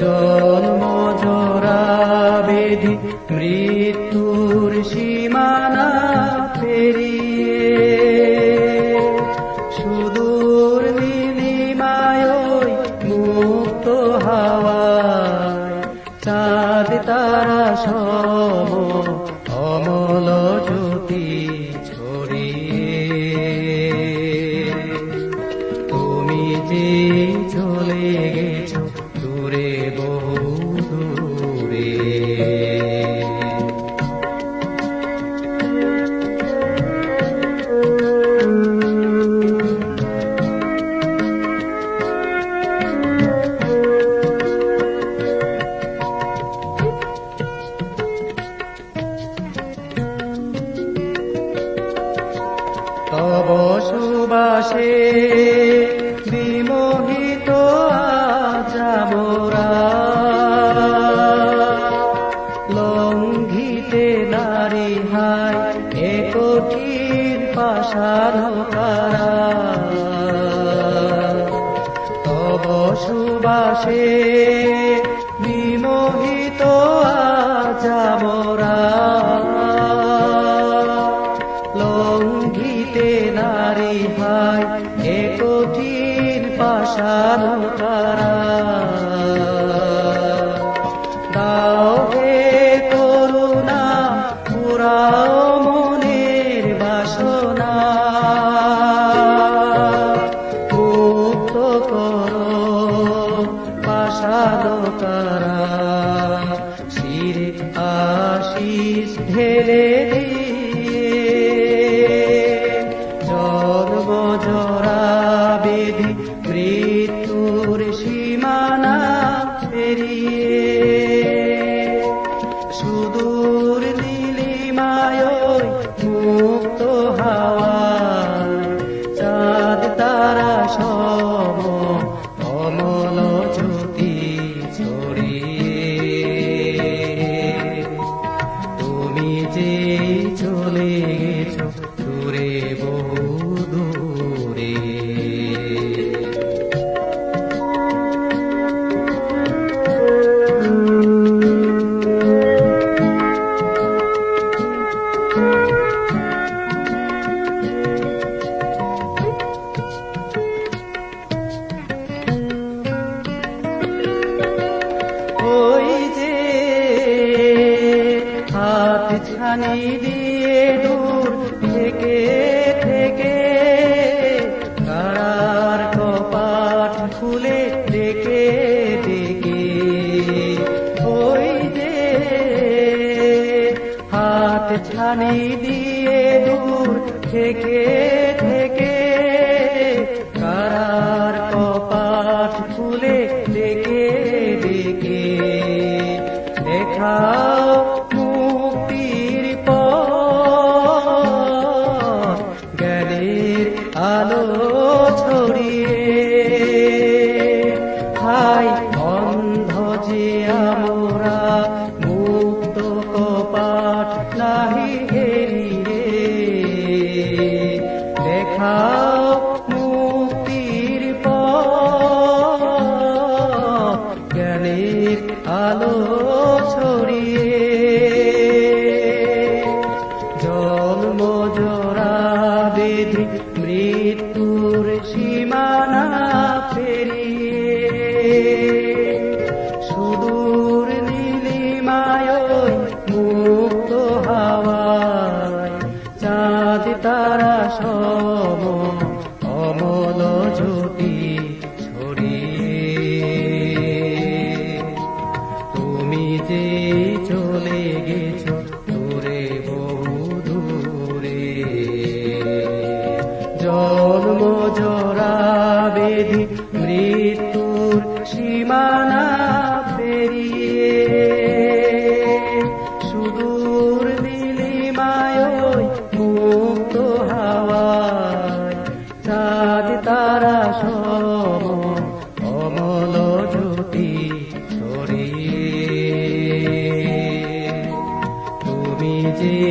জন্ম জোড়া বেধি মৃত্যু সাধকারা তব সুবাসে বিমোহিত আজামরা লঙ্ঘিতে নারী ভাই এ কঠিন পাশাধকারা তারা শির আশিস ঢেলে দিয়ে রাত ছানি দিয়ে দূর থেকে থেকে কারার কপাট খুলে ডেকে ডেকে ওই যে হাত ছানি দিয়ে দূর থেকে वेद te